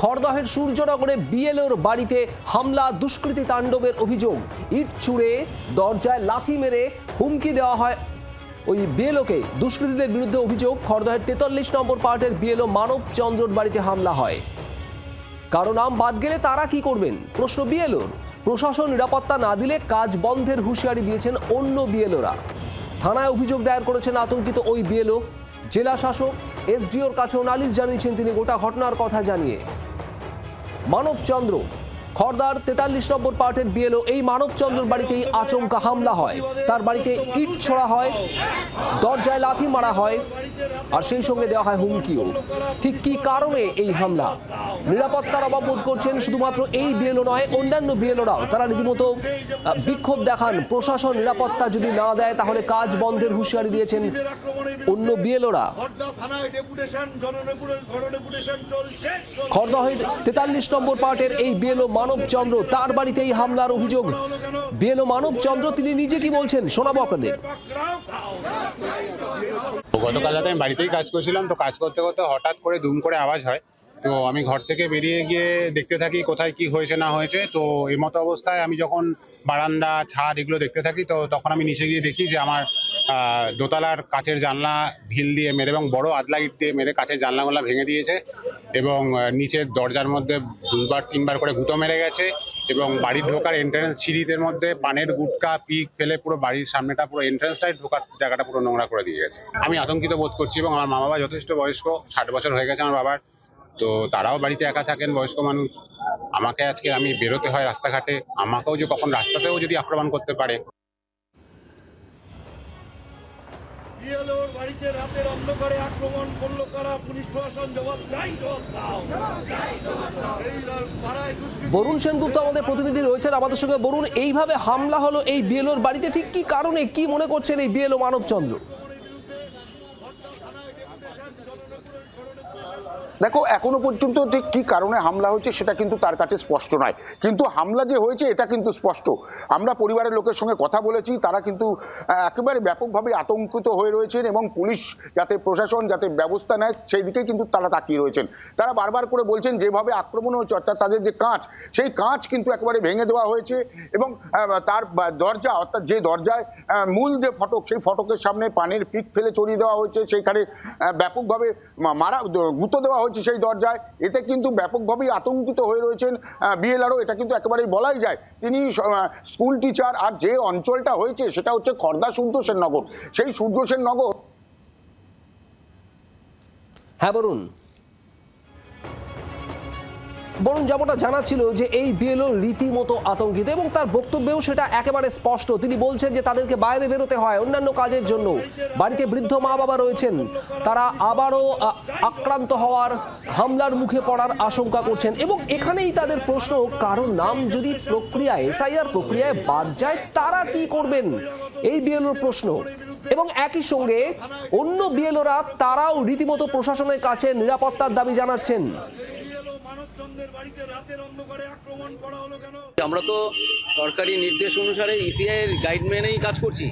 খড়দহের সূর্যনগরে বিএলওর বাড়িতে হামলা, দুষ্কৃতী তাণ্ডবের অভিযোগ। ইট ছুঁড়ে দরজায় লাথি মেরে হুমকি দেওয়া হয়। ওই বিএলওকে দুষ্কৃতীদের বিরুদ্ধে অভিযোগ, খড়দহের তেতাল্লিশ নম্বর পার্টের বিএলও মানব চন্দ্রর বাড়িতে হামলা হয়। কারও নাম বাদ গেলে তারা কি করবেন? প্রশ্ন বিএলওর। প্রশাসন নিরাপত্তা না দিলে কাজ বন্ধের হুঁশিয়ারি দিয়েছেন অন্য বিএলওরা। থানায় অভিযোগ দায়ের করেছেন আতঙ্কিত ওই বিএলও। জেলা শাসক, এসডিওর কাছেও নালিশ জানিয়েছেন তিনি, গোটা ঘটনার কথা জানিয়ে। মানবচন্দ্র খড়দার তেতাল্লিশ নম্বর পার্টের বিএলও এই মানবচন্দ্রর বাড়িতেই আচমকা হামলা হয়। তার বাড়িতে ইট ছোড়া হয়, দরজায় লাথি মারা হয়, আর সেই সঙ্গে দেওয়া হয় হুমকিও। ঠিক কী কারণে এই হামলা? নিরাপত্তার অভাব বোধ করছেন শুধুমাত্র এই বিএলও নয়, অন্যান্য বিএলওরাও। তারা রীতিমতো বিক্ষোভ দেখান। প্রশাসন নিরাপত্তা যদি না দেয়, তাহলে কাজ বন্ধের হুঁশিয়ারি দিয়েছেন অন্য বিএলওরা। খড়দহের তেতাল্লিশ নম্বর পার্টের এই বিএলও মানবচন্দ্র তার বাড়িতেই হামলার অভিযোগ। বিএলও মানবচন্দ্র, তিনি নিজে কি বলছেন? শোনাবো আপনাদের। গতকাল রাতে আমি বাড়িতেই কাজ করছিলাম, তো কাজ করতে করতে হঠাৎ করে দুম করে আওয়াজ হয়। তো আমি ঘর থেকে বেরিয়ে গিয়ে দেখতে থাকি কোথায় কি হয়েছে, না হয়েছে। তো এই মতো অবস্থায় আমি যখন বারান্দা, ছাদ এগুলো দেখতে থাকি, তো তখন আমি নিচে গিয়ে দেখি যে আমার দোতলার কাচের জানলা, ভিল দিয়ে মেরে এবং বড় আদলা ইট দিয়ে মেরে কাচের জানলাগুলো ভেঙে দিয়েছে এবং নিচের দরজার মধ্যে দুবার, তিনবার করে গুঁতো মেরে গেছে এবং বাড়ির ঢোকার এন্ট্রান্স সিঁড়িদের মধ্যে পানের গুটকা, পিক ফেলে পুরো বাড়ির সামনেটা, পুরো এন্ট্রান্সটাই ঢোকার জায়গাটা পুরো নোংরা করে দিয়ে গেছে। আমি আতঙ্কিত বোধ করছি এবং আমার মা বাবা যথেষ্ট বয়স্ক, ষাট বছর হয়ে গেছে আমার বাবার। তো তারাও বাড়িতে একা থাকেন, বয়স্ক মানুষ। আমাকে আজকে আমি বেরোতে হয় রাস্তাঘাটে, আমাকেও যে কখন রাস্তাতেও যদি আক্রমণ করতে পারে বিএলওর বাড়িতে রাতের অন্ধকারে আক্রমণ করল কারা? পুলিশ প্রশাসন জবাব চাই জবাব দাও। এই পাড়ায় বরুণ সেনগুপ্ত আমাদের প্রতিনিধি রয়েছেন আমাদের সঙ্গে। বরুণ, এইভাবে হামলা হলো এই বিএলওর বাড়িতে? ঠিক কি কারণে, কি মনে করছেন এই বিএলও মানবচন্দ্র? দেখো, এখনও পর্যন্ত যে কি কারণে হামলা হয়েছে সেটা কিন্তু তার কাছে স্পষ্ট নয়। কিন্তু হামলা যে হয়েছে, এটা কিন্তু স্পষ্ট। আমরা পরিবারের লোকের সঙ্গে কথা বলেছি, তারা কিন্তু একেবারে ব্যাপকভাবে আতঙ্কিত হয়ে রয়েছেন এবং পুলিশ যাতে প্রশাসন যাতে ব্যবস্থা নেয়, সেই দিকেই কিন্তু তারা তাকিয়ে রয়েছেন। তারা বারবার করে বলছেন, যেভাবে আক্রমণ হয়েছে, অর্থাৎ তাদের যে কাঁচ, সেই কাঁচ কিন্তু একেবারে ভেঙে দেওয়া হয়েছে এবং তার দরজা, অর্থাৎ যে দরজায় মূল যে ফটক, সেই ফটকের সামনে পানির পিক ফেলে চড়িয়ে দেওয়া হয়েছে। সেইখানে ব্যাপকভাবে মারা গুঁতো দেওয়া হয়েছে। সেই দরজায়। এতে কিন্তু ব্যাপকভাবেই আতঙ্কিত হয়ে রয়েছেন বিএলআরও এটা কিন্তু একেবারেই বলাই যায়। তিনি স্কুল টিচার আর যে অঞ্চলটা হয়েছে, সেটা হচ্ছে খর্দা সূর্য সেননগর। সেই সূর্যসেন সেননগর হ্যাঁ বরুণ বরুণ যেমনটা জানাচ্ছিল যে এই বিএলও রীতিমতো আতঙ্কিত এবং তার বক্তব্যেও সেটা একেবারে স্পষ্ট। তিনি বলছেন যে তাদেরকে বাইরে বেরোতে হয় অন্যান্য কাজের জন্য। বাড়িতে বৃদ্ধ মা বাবা রয়েছেন। তারা আবারও আক্রান্ত হওয়ার হামলার মুখে পড়ার আশঙ্কা করছেন এবং এখানেই তাদের প্রশ্ন, কারও নাম যদি প্রক্রিয়ায়, এসআইআর প্রক্রিয়ায় বাদ যায়, তারা কি করবেন? এই বিএলওর প্রশ্ন। এবং একই সঙ্গে অন্য বিএলওরা তারাও রীতিমতো প্রশাসনের কাছে নিরাপত্তার দাবি জানাচ্ছেন। আমরা তো সরকারি নির্দেশ অনুসারে ইসিআই এর গাইড মেনেই কাজ করছি।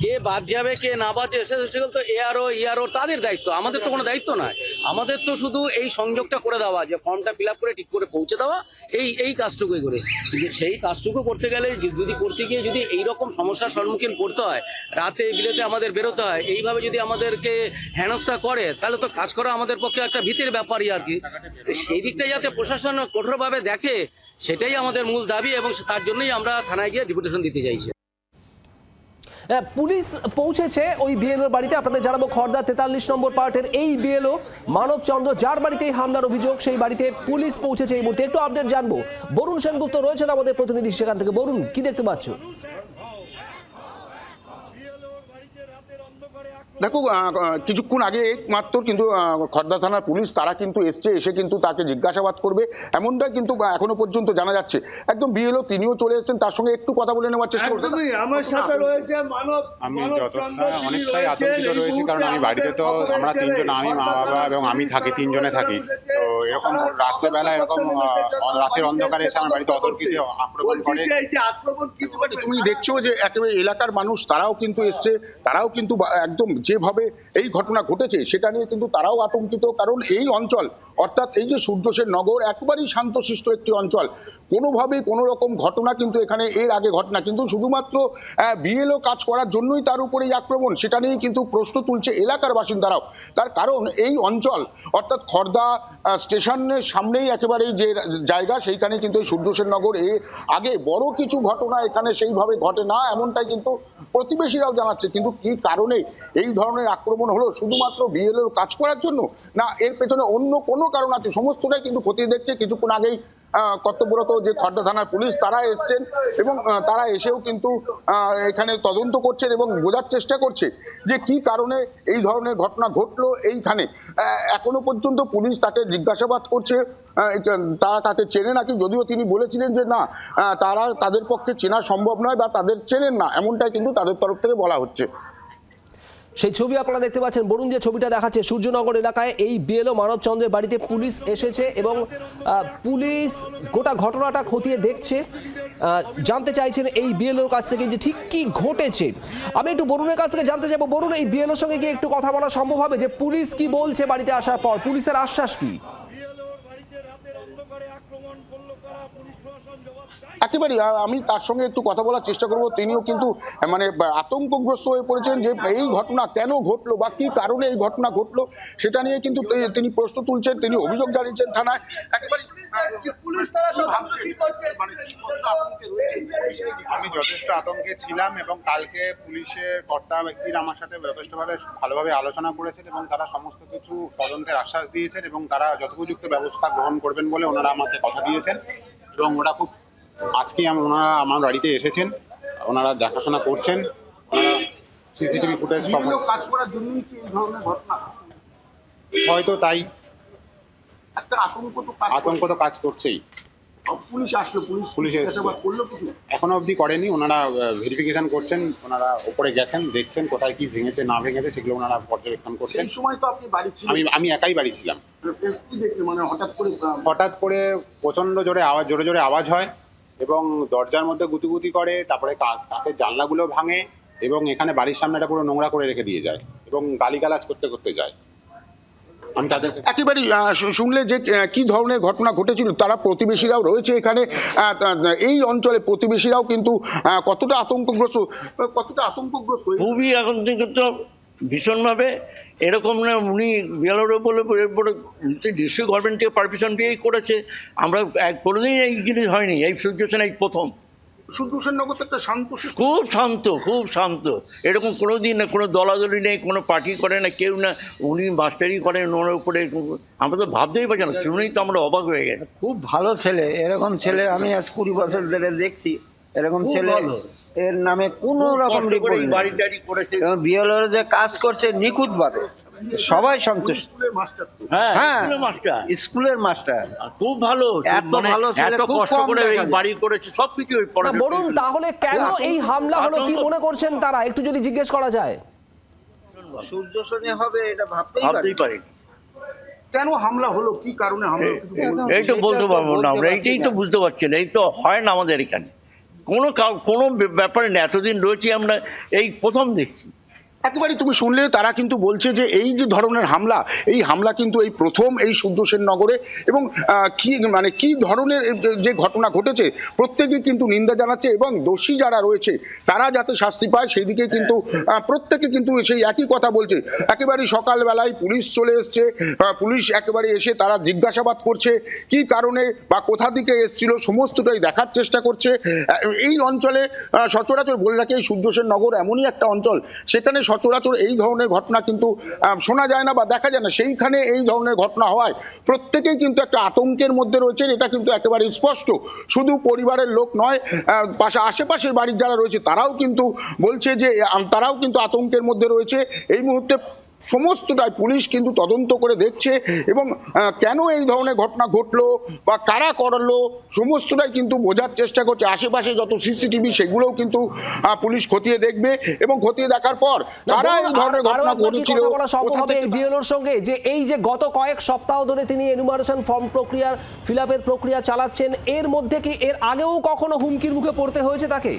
কে বাদ যাবে, কে না সে- সেগুলো তো এআরও ইআরও তাদের দায়িত্ব। আমাদের তো কোনো দায়িত্ব নয়। আমাদের তো শুধু এই সংযোগটা করে দেওয়া, যে ফর্মটা ফিল করে ঠিক করে পৌঁছে দেওয়া, এই এই কাজটুকুই করে। কিন্তু সেই কাজটুকু করতে গেলে যদি করতে গিয়ে যদি এই রকম সমস্যার সম্মুখীন পড়তে হয়, রাতে বিলেতে আমাদের বেরোতে হয়, এইভাবে যদি আমাদেরকে হেনস্থা করে, তাহলে তো কাজ করা আমাদের পক্ষে একটা ভীতির ব্যাপারই আর কি। সেই দিকটা যাতে প্রশাসন কঠোরভাবে দেখে, সেটাই আমাদের মূল দাবি এবং তার জন্যই আমরা থানায় গিয়ে ডিপুটেশন দিতে চাইছি। পুলিশ পৌঁছেছে ওই বিএলওর বাড়িতে। আপনাদের জানাব খর্দা তেতাল্লিশ নম্বর পার্টের এই বিএলও মানবচন্দ্র যার বাড়িতে এই হামলার অভিযোগ, সেই বাড়িতে পুলিশ পৌঁছেছে এই মুহূর্তে। একটু আপডেট জানব। বরুণ সেনগুপ্ত রয়েছেন আমাদের প্রতিনিধি সেখান থেকে। বরুণ, কি দেখতে পাচ্ছ বিএলওর বাড়িতে রাতের অন্ধকারে আক্রমণ দেখো কিছুক্ষণ আগে মাত্র কিন্তু খর্দা থানার পুলিশ তারা কিন্তু এসছে এসে কিন্তু তাকে জিজ্ঞাসাবাদ করবে। এমনটাই কিন্তু এখনও পর্যন্ত জানা যাচ্ছে। একদম বিএলও তিনিও চলে এসেছেন তার সঙ্গে একটু কথা বলে নেওয়ার চেষ্টা করবেন আমার সাথে রয়েছে মানব আমি অনেকটাই আতঙ্কিত রয়েছি কারণ আমি বাড়িতে তো আমরা তিনজন আমি মা বাবা এবং আমি থাকি তিনজনে থাকি। তো এরকম রাত্রেবেলা এরকম রাতের অন্ধকারে এসে আমার বাড়িতে অতর্কিত আক্রমণ করে। যে যে তুমি দেখছ যে একেবারে এলাকার মানুষ তারাও কিন্তু এসছে তারাও কিন্তু একদম যেভাবে এই ঘটনা ঘটেছে সেটা নিয়ে কিন্তু তারাও আতঙ্কিত কারণ এই অঞ্চল অর্থাৎ এই যে সূর্যসেন নগর একেবারেই শান্তশিষ্ট একটি অঞ্চল। কোনোভাবেই কোনো রকম ঘটনা কিন্তু এখানে এর আগে ঘটনা। কিন্তু শুধুমাত্র বিএলও কাজ করার জন্যই তার উপরে এই আক্রমণ, সেটা নিয়ে কিন্তু প্রশ্ন তুলছে এলাকার বাসিন্দারাও। তার কারণ এই অঞ্চল, অর্থাৎ খর্দা স্টেশনের সামনেই একেবারে যে জায়গা, সেইখানে কিন্তু এই সূর্যসেন নগর। এ আগে বড় কিছু ঘটনা এখানে সেইভাবে ঘটে না, এমনটাই কিন্তু প্রতিবেশীরাও জানাচ্ছে। কিন্তু কি কারণে এই ধরনের আক্রমণ হলো? শুধুমাত্র বিএলওর কাজ করার জন্য? না, এর পেছনে অন্য কোনো কারণ আছে, সমস্তটাই কিন্তু খতিয়ে দেখছে। কিছুক্ষণ আগেই কর্তব্যরত যে খর্দা থানার পুলিশ, তারা এসছেন এবং তারা এসেও কিন্তু এখানে তদন্ত করছেন এবং বোঝার চেষ্টা করছে যে কি কারণে এই ধরনের ঘটনা ঘটলো এইখানে। এখনও পর্যন্ত পুলিশ তাকে জিজ্ঞাসাবাদ করছে তারা তাকে চেনে নাকি? যদিও তিনি বলেছিলেন যে না তারা তাদের পক্ষে চেনা সম্ভব নয় বা তাদের চেনেন না, এমনটাই কিন্তু তাদের তরফ থেকে বলা হচ্ছে। সেই ছবি আপনারা দেখতে পাচ্ছেন। বরুণ যে ছবিটা দেখাচ্ছে, সূর্যনগর এলাকায় এই বিএলও মানবচন্দ্রের বাড়িতে পুলিশ এসেছে এবং পুলিশ গোটা ঘটনাটা খতিয়ে দেখছে। জানতে চাইছেন এই বিএলওর কাছ থেকে যে ঠিক কি ঘটেছে। আমি একটু বরুণের কাছ থেকে জানতে চাইব। বরুণ, এই বিএলওর সঙ্গে কি একটু কথা বলা সম্ভব হবে যে পুলিশ কি বলছে বাড়িতে আসার পর? পুলিশের আশ্বাস কি? আক্রমণ করল কারা পুলিশ প্রশাসন জবাব চাই একেবারেই আমি তার সঙ্গে একটু কথা বলার চেষ্টা করব তিনিও কিন্তু মানে আতঙ্কগ্রস্ত হয়ে পড়েছেন যে এই ঘটনা কেন ঘটলো বা কি কারণে এই ঘটনা ঘটলো, সেটা নিয়ে কিন্তু তিনি প্রশ্ন তুলছেন, তিনি অভিযোগ জানিয়েছেন থানায় রয়েছে? আমি যথেষ্ট আতঙ্কে ছিলাম এবং কালকে পুলিশের কর্তা ব্যক্তিরা আমার সাথে যথেষ্টভাবে ভালোভাবে আলোচনা করেছেন এবং তারা সমস্ত কিছু তদন্তের আশ্বাস দিয়েছেন এবং তারা যথোপযুক্ত ব্যবস্থা গ্রহণ করবেন বলে ওনারা আমাকে কথা দিয়েছেন এবং ওরা খুব আজকে ওনারা আমার বাড়িতে এসেছেন ওনারা দেখাশোনা করছেন ওনারা সিসিটিভি ফুটেজ কাজ করার জন্যই কি এই ধরনের ঘটনা? হয়তো তাই। একটা আতঙ্ক তো কাজ আতঙ্ক তো কাজ করছেই। পুলিশ আসলো পুলিশ পুলিশ করল কিছু? এখনও অবধি করেনি ওনারা ভেরিফিকেশন করছেন ওনারা উপরে গেছেন দেখছেন কোথায় কি ভেঙেছে না ভেঙেছে সেগুলো ওনারা পর্যবেক্ষণ করছেন। সময় তো আপনি বাড়ি আমি আমি একাই বাড়ি ছিলাম। হঠাৎ করে হঠাৎ করে প্রচণ্ড জোরে আওয়াজ জোরে জোরে আওয়াজ হয় এবং দরজার মধ্যে গুতিগুতি করে তারপরে কাঁচ- কাঁচের জানলাগুলো ভাঙে এবং এখানে বাড়ির সামনেটা পুরো নোংরা করে রেখে দিয়ে যায় এবং গালিগালাজ করতে করতে যায়। আমি তাদেরকে একেবারেই শুনলে যে কি ধরনের ঘটনা ঘটেছিল তারা প্রতিবেশীরাও রয়েছে এখানে এই অঞ্চলে প্রতিবেশীরাও কিন্তু কতটা আতঙ্কগ্রস্ত কতটা আতঙ্কগ্রস্ত খুবই এখন থেকে তো ভীষণভাবে এরকম না উনি বিয়ালোর বলে এরপরে ডিস্ট্রিক্ট গভর্নমেন্ট থেকে পারমিশন দিয়েই করেছে। আমরা এক কোনোদিন এই জিনিস হয়নি এই সূর্যসেন এই প্রথম। সূর্যসেন নগর তো একটা শান্ত খুব শান্ত খুব শান্ত। এরকম কোনো দিন না কোনো দলাদলি নেই কোনো পার্টি করে না কেউ না উনি মাস্টারি করেন ওনার উপরে আমরা তো ভাবতেই পারছি না শুনেই তো আমরা অবাক হয়ে গেছি। খুব ভালো ছেলে এরকম ছেলে আমি আজ কুড়ি বছর ধরে দেখছি। এরকম ছেলে। এর নামে কোনো রকম রিপোর্ট বিএলওর যে কাজ করছে নিখুঁত ভাবে সবাই সন্তুষ্ট। স্কুলের মাস্টার হ্যাঁ হ্যাঁ। স্কুলের মাস্টার। স্কুলের মাস্টার। আর খুব ভালো এত মানে ভালো এত কষ্ট করে এই বাড়ি করেছে সবকিছু ওই না পড়াশোনা তাহলে কেন এই হামলা হলো? কি মনে করছেন তারা? একটু যদি জিজ্ঞেস করা যায়। সূর্যসনে হবে এটা ভাবতেই পারি কেন হামলা হলো? কি কারণে হামলা বলুন। এই তো বলতে পারব না আমরা এইটাই তো বুঝতে পারছি না এই তো হয় না আমাদের এখানে। কোনো কোনো ব্যাপারে না এতদিন রয়েছি আমরা এই প্রথম দেখছি। একেবারে তুমি শুনলে, তারা কিন্তু বলছে যে এই যে ধরনের হামলা, এই হামলা কিন্তু এই প্রথম এই সূর্যসেন নগরে এবং কি মানে কি ধরনের যে ঘটনা ঘটেছে প্রত্যেকে কিন্তু নিন্দা জানাচ্ছে এবং দোষী যারা রয়েছে, তারা যাতে শাস্তি পায় সেই দিকে কিন্তু প্রত্যেকে কিন্তু সেই একই কথা বলছে। একেবারে সকালবেলায় পুলিশ চলে এসছে পুলিশ একেবারে এসে তারা জিজ্ঞাসাবাদ করছে, কি কারণে বা কোথা দিকে এসছিল, সমস্তটাই দেখার চেষ্টা করছে। এই অঞ্চলে সচরাচর বলে রাখি, এই সূর্যসেন নগর এমনই একটা অঞ্চল, সেখানে সচরাচর এই ধরনের ঘটনা কিন্তু শোনা যায় না বা দেখা যায় না। সেইখানে এই ধরনের ঘটনা হওয়ায় প্রত্যেকেই কিন্তু একটা আতঙ্কের মধ্যে রয়েছে এটা কিন্তু একেবারে স্পষ্ট। শুধু পরিবারের লোক নয় পাশে, আশেপাশের বাড়ির যারা রয়েছে, তারাও কিন্তু বলছে যে তারাও কিন্তু আতঙ্কের মধ্যে রয়েছে। এই মুহূর্তে সমস্তটাই পুলিশ কিন্তু তদন্ত করে দেখছে এবং কেন এই ধরনের ঘটনা ঘটলো বা কারা করল সমস্তটাই কিন্তু বোঝার চেষ্টা করছে। আশেপাশে যত সিসিটিভি সেগুলোও কিন্তু পুলিশ খতিয়ে দেখবে এবং খতিয়ে দেখার পর কারা এই ধরনের ঘটনা ঘটেছিল বিএলওর সঙ্গে? যে এই যে গত কয়েক সপ্তাহ ধরে তিনি এনুমারেশন ফর্ম প্রক্রিয়ার ফিল প্রক্রিয়া চালাচ্ছেন এর মধ্যে কি এর আগেও কখনো হুমকির মুখে পড়তে হয়েছে তাকে?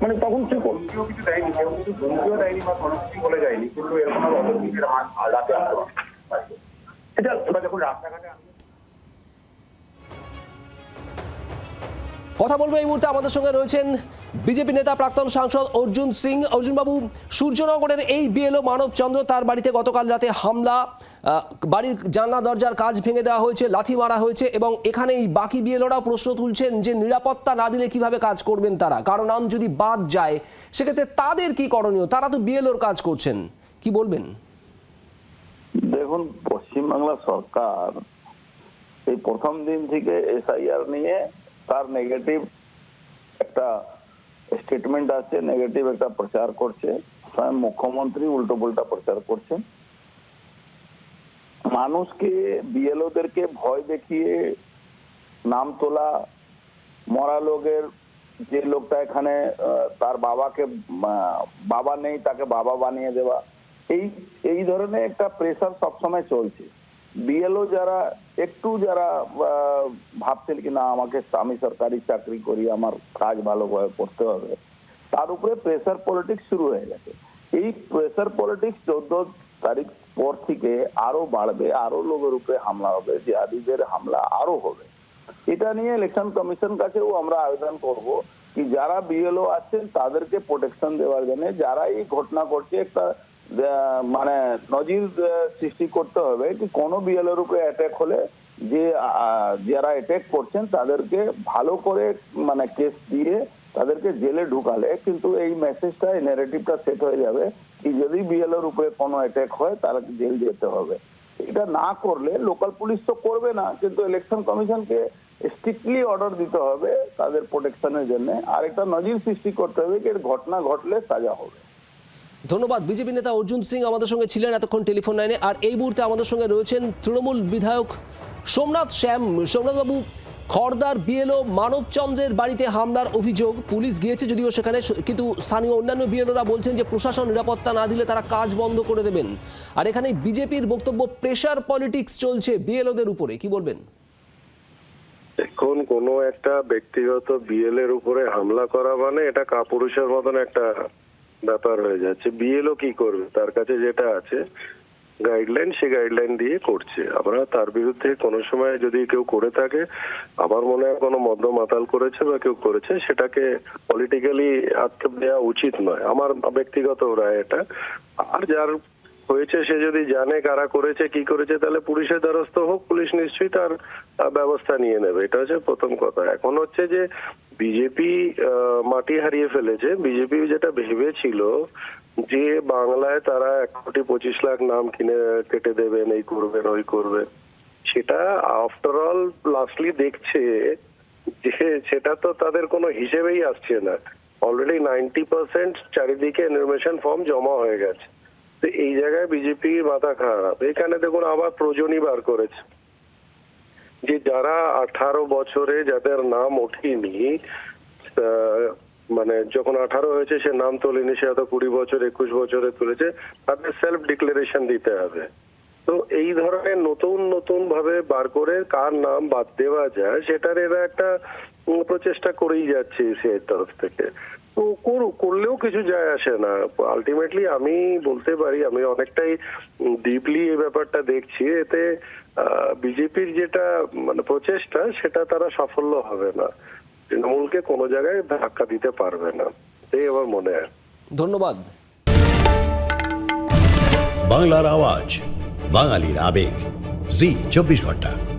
মানে তখন কি করব কেউ কিছু দেয়নি কেউ কিছু ধমকিও দেয়নি বা কোনো কিছু বলে যায়নি কিন্তু এরকম আর অত দিনের রাতে আসতে এটা এবার যখন রাস্তাঘাটে কথা বলব এই মুহূর্তে আমাদের সঙ্গে রয়েছেন বিজেপি নেতা প্রাক্তন সাংসদ অর্জুন সিং। অর্জুনবাবু সূর্যনগরের এই বিএলও মানবচন্দ্র তার বাড়িতে গতকাল রাতে হামলা। বাড়ির জানলা দরজার কাজ ভেঙে দেওয়া হয়েছে, লাথি মারা হয়েছে এবং এখানে এই বাকি বিএলওরা প্রশ্ন তুলছেন যে নিরাপত্তা না দিলে কীভাবে কাজ করবেন তারা? কারণ নাম যদি বাদ যায়, সেক্ষেত্রে তাদের কি করণীয়? তারা তো বিএলওর কাজ করছেন। কি বলবেন? দেখুন, পশ্চিমবাংলা সরকার এই প্রথম দিন থেকে এসআইআর নিয়ে তার নেগেটিভ একটা স্টেটমেন্ট আছে নেগেটিভ একটা প্রচার করছে। স্বয়ং মুখ্যমন্ত্রী উল্টো পাল্টা প্রচার করছে মানুষকে, বিএলওদেরকে ভয় দেখিয়ে নাম তোলা, মরা লোকের যে লোকটা এখানে তার বাবাকে বাবা নেই, তাকে বাবা বানিয়ে দেওয়া, এই এই ধরনের একটা প্রেসার সবসময় চলছে। বিএলও যারা, একটু যারা ভাবছেন কি না, আমাকে আমি সরকারি চাকরি করি, আমার কাজ ভালোভাবে করতে হবে, তার উপরে প্রেশার পলিটিক্স শুরু হয়ে গেছে। এই প্রেশার পলিটিক্স চোদ্দ তারিখ পর থেকে আরও বাড়বে, আরও লোকের উপরে হামলা হবে, জিহাদিদের হামলা আরও হবে। এটা নিয়ে ইলেকশন কমিশন কাছেও আমরা আবেদন করব কি যারা বিএলও আছেন তাদেরকে প্রোটেকশন দেওয়ার জন্য, যারা এই ঘটনা করছে একটা মানে নজির সৃষ্টি করতে হবে কি কোনো বিএলওর উপরে অ্যাটাক হলে যে যারা অ্যাটাক করছেন তাদেরকে ভালো করে মানে কেস দিয়ে তাদেরকে জেলে ঢুকালে কিন্তু এই মেসেজটা এই ন্যারেটিভটা সেট হয়ে যাবে কি যদি বিএলওর উপরে কোনো অ্যাটাক হয়, তারা জেল যেতে হবে। এটা না করলে লোকাল পুলিশ তো করবে না, কিন্তু ইলেকশন কমিশনকে স্ট্রিক্টলি অর্ডার দিতে হবে তাদের প্রোটেকশনের জন্য। আর একটা নজির সৃষ্টি করতে হবে যে ঘটনা ঘটলে সাজা হবে। ধন্যবাদ। বিজেপি নেতা অর্জুন সিং আমাদের সঙ্গে ছিলেন এতক্ষণ টেলিফোন লাইনে। আর এই মুহূর্তে আমাদের সঙ্গে রয়েছেন তৃণমূল বিধায়ক সোমনাথ শ্যাম। সোমনাথবাবু খড়দার বিএলও মানবচন্দ্রের বাড়িতে হামলার অভিযোগ। পুলিশ গিয়েছে যদিও সেখানে, কিন্তু স্থানীয় অন্যান্য বিএলওরা বলছেন যে প্রশাসন নিরাপত্তা না দিলে তারা কাজ বন্ধ করে দেবেন। আর এখানে বিজেপির বক্তব্য, প্রেশার পলিটিক্স চলছে বিএলওদের উপরে। কি বলবেন? এখন কোনো একটা ব্যক্তিগত বিএল এর উপরে হামলা করা মানে এটা কাপুরুষের মতন একটা ব্যাপার হয়ে যাচ্ছে। বিএলও কি করবে? তার কাছে যেটা আছে গাইডলাইন সে গাইডলাইন দিয়ে করছে। আমরা তার বিরুদ্ধে কোনো সময় যদি কেউ করে থাকে, আমার মনে হয় কোনো মদ্য মাতাল করেছে বা কেউ করেছে, সেটাকে পলিটিক্যালি আক্ষেপ দেওয়া উচিত নয়। আমার ব্যক্তিগত রায় এটা। আর যার হয়েছে, সে যদি জানে কারা করেছে, কি করেছে, তাহলে পুলিশের দ্বারস্থ হোক, পুলিশ নিশ্চয়ই তার ব্যবস্থা নিয়ে নেবে। এটা হচ্ছে প্রথম কথা। এখন হচ্ছে যে, বিজেপি মাটি হারিয়ে ফেলেছে। বিজেপি যেটা ভেবেছিল যে বাংলায় তারা এক কোটি পঁচিশ লাখ নাম কিনে, কেটে দেবেন, এই করবেন, ওই করবেন, সেটা আফটার অল লাস্টলি দেখছে যে সেটা তো তাদের কোনো হিসেবেই আসছে না। অলরেডি নাইনটি পার্সেন্ট চারিদিকে ইনফরমেশন ফর্ম জমা হয়ে গেছে। তো এই জায়গায় বিজেপি মাথা খারাপ। এখানে দেখুন আবার প্রজনী বার করেছে। যে যারা আঠারো বছরে যাদের নাম ওঠেনি মানে যখন আঠারো হয়েছে, সে নাম তোলেনি সে হয়তো কুড়ি বছর, একুশ বছরে তুলেছে তাদের সেলফ ডিক্লারেশন দিতে হবে। তো এই ধরনের নতুন নতুন ভাবে বার করে কার নাম বাদ দেওয়া যায়, সেটার এরা একটা প্রচেষ্টা করেই যাচ্ছে সে তরফ থেকে। তো করুক করলেও কিছু যায় আসে না। আলটিমেটলি আমি বলতে পারি, আমি অনেকটাই ডিপলি এই ব্যাপারটা দেখছি, এতে বিজেপির যেটা মানে প্রচেষ্টা, সেটা তারা সাফল্য হবে না। তৃণমূলকে কোনো জায়গায় ধাক্কা দিতে পারবে না। এই আমার মনে হয়। ধন্যবাদ। বাংলার আওয়াজ বাঙালির আবেগ। জি চব্বিশ ঘণ্টা।